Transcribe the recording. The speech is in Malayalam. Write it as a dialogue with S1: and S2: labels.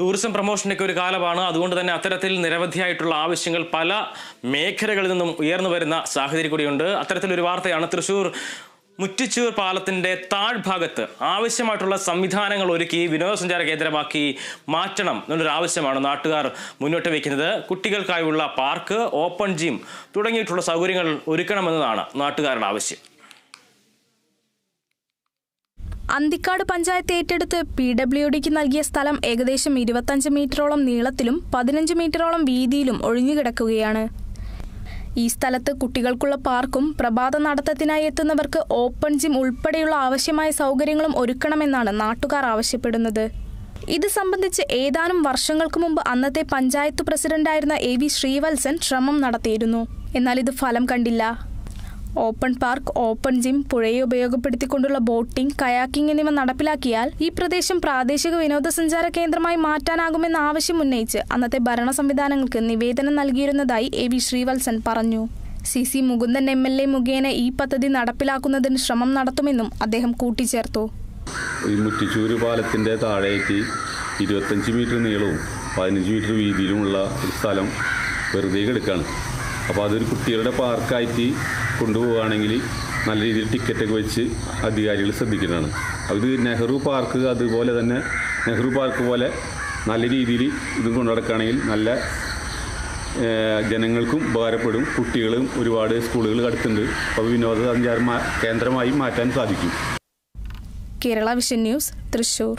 S1: ടൂറിസം പ്രൊമോഷനൊക്കെ ഒരു കാലമാണ്. അതുകൊണ്ട് തന്നെ അത്തരത്തിൽ നിരവധിയായിട്ടുള്ള ആവശ്യങ്ങൾ പല മേഖലകളിൽ നിന്നും ഉയർന്നു വരുന്ന സാഹചര്യം കൂടിയുണ്ട്. അത്തരത്തിലൊരു വാർത്തയാണ്. തൃശൂർ മുറ്റിച്ചൂർ പാലത്തിന്റെ താഴ്ഭാഗത്ത് ആവശ്യമായിട്ടുള്ള സംവിധാനങ്ങൾ ഒരുക്കി വിനോദസഞ്ചാര കേന്ദ്രമാക്കി മാറ്റണം എന്നുള്ളൊരു ആവശ്യമാണ് നാട്ടുകാർ മുന്നോട്ട് വയ്ക്കുന്നത്. കുട്ടികൾക്കായുള്ള പാർക്ക് ഓപ്പൺ ജിം തുടങ്ങിയിട്ടുള്ള സൗകര്യങ്ങൾ ഒരുക്കണമെന്നതാണ് നാട്ടുകാരുടെ ആവശ്യം.
S2: അന്തിക്കാട് പഞ്ചായത്ത് ഏറ്റെടുത്ത് പി ഡബ്ല്യു ഡിക്ക് നൽകിയ സ്ഥലം ഏകദേശം ഇരുപത്തഞ്ച് മീറ്ററോളം നീളത്തിലും പതിനഞ്ച് മീറ്ററോളം വീതിയിലും ഒഴിഞ്ഞുകിടക്കുകയാണ് ഈ സ്ഥലത്ത് കുട്ടികൾക്കുള്ള പാർക്കും പ്രഭാത നടത്തത്തിനായി എത്തുന്നവർക്ക് ഓപ്പൺ ജിം ഉൾപ്പെടെയുള്ള ആവശ്യമായ സൗകര്യങ്ങളും ഒരുക്കണമെന്നാണ് നാട്ടുകാർ ആവശ്യപ്പെടുന്നത്. ഇത് സംബന്ധിച്ച് ഏതാനും വർഷങ്ങൾക്ക് മുമ്പ് അന്നത്തെ പഞ്ചായത്ത് പ്രസിഡന്റായിരുന്ന എ വി ശ്രീവത്സൻ ശ്രമം നടത്തിയിരുന്നു. എന്നാൽ ഇത് ഫലം കണ്ടില്ല. ഓപ്പൺ പാർക്ക് ഓപ്പൺ ജിം പുഴയെ ഉപയോഗപ്പെടുത്തിക്കൊണ്ടുള്ള ബോട്ടിംഗ് കയാക്കിംഗ് എന്നിവ നടപ്പിലാക്കിയാൽ ഈ പ്രദേശം പ്രാദേശിക വിനോദസഞ്ചാര കേന്ദ്രമായി മാറ്റാനാകുമെന്ന ആവശ്യം ഉന്നയിച്ച് അന്നത്തെ ഭരണ സംവിധാനങ്ങൾക്ക് നിവേദനം നൽകിയിരുന്നതായി എ വി ശ്രീവത്സൻ പറഞ്ഞു. C C Mukundan M L A മുഖേന ഈ പദ്ധതി നടപ്പിലാക്കുന്നതിന് ശ്രമം നടത്തുമെന്നും അദ്ദേഹം കൂട്ടിച്ചേർത്തു.
S3: ഈ മുറ്റിച്ചൂര് പാലത്തിന്റെ താഴേക്ക് ഇരുപത്തഞ്ച് മീറ്റർ നീളവും പതിനഞ്ച് മീറ്റർ വീതിയിലുമുള്ള ഒരു സ്ഥലം വെറുതെ കിടക്കുകയാണ് അപ്പോൾ അതൊരു കുട്ടികളുടെ പാർക്കായിട്ട് കൊണ്ടുപോവുകയാണെങ്കിൽ നല്ല രീതിയിൽ ടിക്കറ്റൊക്കെ വെച്ച് അധികാരികൾ ശ്രദ്ധിക്കുന്നതാണ്. അത് നെഹ്റു പാർക്ക് അതുപോലെ തന്നെ നെഹ്റു പാർക്ക് പോലെ നല്ല രീതിയിൽ ഇത് കൊണ്ടു നടക്കുകയാണെങ്കിൽ നല്ല ജനങ്ങൾക്കും ഉപകാരപ്പെടും. കുട്ടികളും ഒരുപാട് സ്കൂളുകൾ അടുത്തുണ്ട്. അപ്പോൾ വിനോദസഞ്ചാര കേന്ദ്രമായി മാറ്റാൻ സാധിക്കും.
S2: Kerala vision news Thrissur